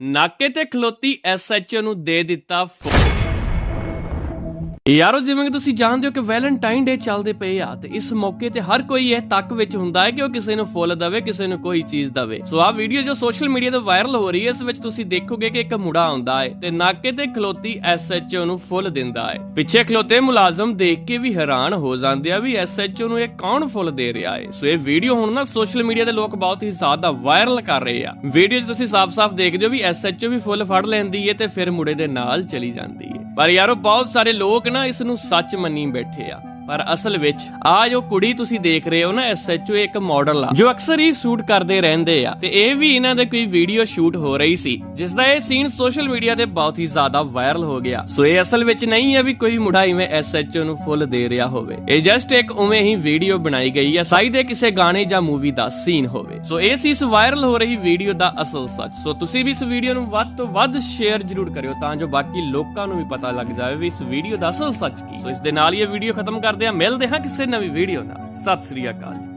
ਨਾਕੇ ਤੇ ਖਲੋਤੀ ਐਸਐਚਓ ਨੂੰ ਦੇ ਦਿੱਤਾ ਫੋਨ ਯਾਰੋ, ਜਿਵੇਂ ਕਿ ਤੁਸੀਂ ਜਾਣਦੇ ਹੋ ਕਿ ਵੈਲੈਂਟਾਈਨ ਡੇ ਚੱਲਦੇ ਪਏ ਆ, ਤੇ ਇਸ ਮੌਕੇ ਤੇ ਹਰ ਕੋਈ ਇਹ ਤੱਕ ਵਿੱਚ ਹੁੰਦਾ ਹੈ ਕਿ ਉਹ ਕਿਸੇ ਨੂੰ ਫੁੱਲ ਦਵੇ, ਕਿਸੇ ਨੂੰ ਕੋਈ ਚੀਜ਼ ਦਵੇ। ਸੋ ਆਹ ਵੀਡੀਓ ਜੋ ਸੋਸ਼ਲ ਮੀਡੀਆ ਤੇ ਵਾਇਰਲ ਹੋ ਰਹੀ ਹੈ, ਇਸ ਵਿੱਚ ਤੁਸੀਂ ਦੇਖੋਗੇ ਕਿ ਇੱਕ ਮੁੰਡਾ ਆਉਂਦਾ ਹੈ ਤੇ ਨਾਕੇ ਤੇ ਖਲੋਤੀ ਐਸਐਚਓ ਨੂੰ ਫੁੱਲ ਦਿੰਦਾ ਹੈ। ਪਿੱਛੇ ਖਲੋਤੇ ਮੁਲਾਜ਼ਮ ਦੇਖ ਕੇ ਵੀ ਹੈਰਾਨ ਹੋ ਜਾਂਦੇ ਆ ਵੀ ਐਸਐਚਓ ਨੂੰ ਇਹ ਕੌਣ ਫੁੱਲ ਦੇ ਰਿਹਾ ਹੈ। ਸੋ ਇਹ ਵੀਡੀਓ ਹੁਣ ਨਾ ਸੋਸ਼ਲ ਮੀਡੀਆ ਤੇ ਲੋਕ ਬਹੁਤ ਹੀ ਜ਼ਿਆਦਾ ਵਾਇਰਲ ਕਰ ਰਹੇ ਆ। ਵੀਡੀਓ 'ਚ ਤੁਸੀਂ ਸਾਫ਼-ਸਾਫ਼ ਦੇਖਦੇ ਹੋ ਵੀ ਐਸਐਚਓ ਵੀ ਫੁੱਲ ਫੜ ਲੈਂਦੀ ਹੈ ਤੇ ਫਿਰ ਮੁੰਡੇ ਦੇ ਨਾਲ ਚਲੀ ਜਾਂਦੀ ਪਰ ਯਾਰੋ ਬਹੁਤ ਸਾਰੇ ਲੋਕ ਨਾ ਇਸ ਨੂੰ ਸੱਚ ਮੰਨੀ ਬੈਠੇ ਆ। ਪਰ ਅਸਲ ਵਿੱਚ, ਆ ਜੋ ਕੁੜੀ ਤੁਸੀਂ ਦੇਖ ਰਹੇ ਹੋ ਨਾ ਐਸਐਚਓ ਇੱਕ ਮਾਡਲ ਆ, ਜੋ ਅਕਸਰ ਹੀ ਸ਼ੂਟ ਕਰਦੇ ਰਹਿੰਦੇ ਆ। ਤੇ ਇਹ ਵੀ ਇਹਨਾਂ ਦੇ ਕੋਈ ਵੀਡੀਓ ਸ਼ੂਟ ਹੋ ਰਹੀ ਸੀ, ਜਿਸ ਦਾ ਇਹ ਸੀਨ ਸੋਸ਼ਲ ਮੀਡੀਆ ਤੇ ਬਹੁਤ ਹੀ ਜ਼ਿਆਦਾ ਵਾਇਰਲ ਹੋ ਗਿਆ। ਸੋ ਇਹ ਅਸਲ ਵਿੱਚ ਨਹੀਂ ਹੈ ਵੀ ਕੋਈ ਮੁੰਡਾ ਇਵੇਂ ਐਸਐਚਓ ਨੂੰ ਫੁੱਲ ਦੇ ਰਿਹਾ ਹੋਵੇ। ਇਹ ਜਸਟ ਇੱਕ ਉਵੇਂ ਹੀ ਵੀਡੀਓ ਬਣਾਈ ਗਈ ਹੈ ਸਾਈ ਦੇ ਕਿਸੇ ਗਾਣੇ ਜਾਂ ਮੂਵੀ ਦਾ ਸੀਨ ਹੋਵੇ। ਸੋ ਇਹ ਸੀ ਇਸ ਵਾਇਰਲ ਹੋ ਰਹੀ ਵੀਡੀਓ ਦਾ ਅਸਲ ਸੱਚ। ਸੋ ਤੁਸੀਂ ਵੀ ਇਸ ਵੀਡੀਓ ਨੂੰ ਵੱਧ ਤੋਂ ਵੱਧ ਸ਼ੇਅਰ ਜ਼ਰੂਰ ਕਰਿਓ, ਤਾਂ ਜੋ ਬਾਕੀ ਲੋਕਾਂ ਨੂੰ ਵੀ ਪਤਾ ਲੱਗ ਜਾਵੇ ਵੀ ਇਸ ਵੀਡੀਓ ਦਾ ਅਸਲ ਸੱਚ ਕੀ। ਸੋ ਇਸ ਦੇ ਨਾਲ ਇਹ ਵੀਡੀਓ ਖਤਮ ਕਰ ਕਰਦੇ ਹਾਂ ਮਿਲਦੇ ਹਾਂ ਕਿਸੇ ਨਵੀਂ ਵੀਡੀਓ ਨਾਲ। ਸਤਿ ਸ੍ਰੀ ਅਕਾਲ ਜੀ।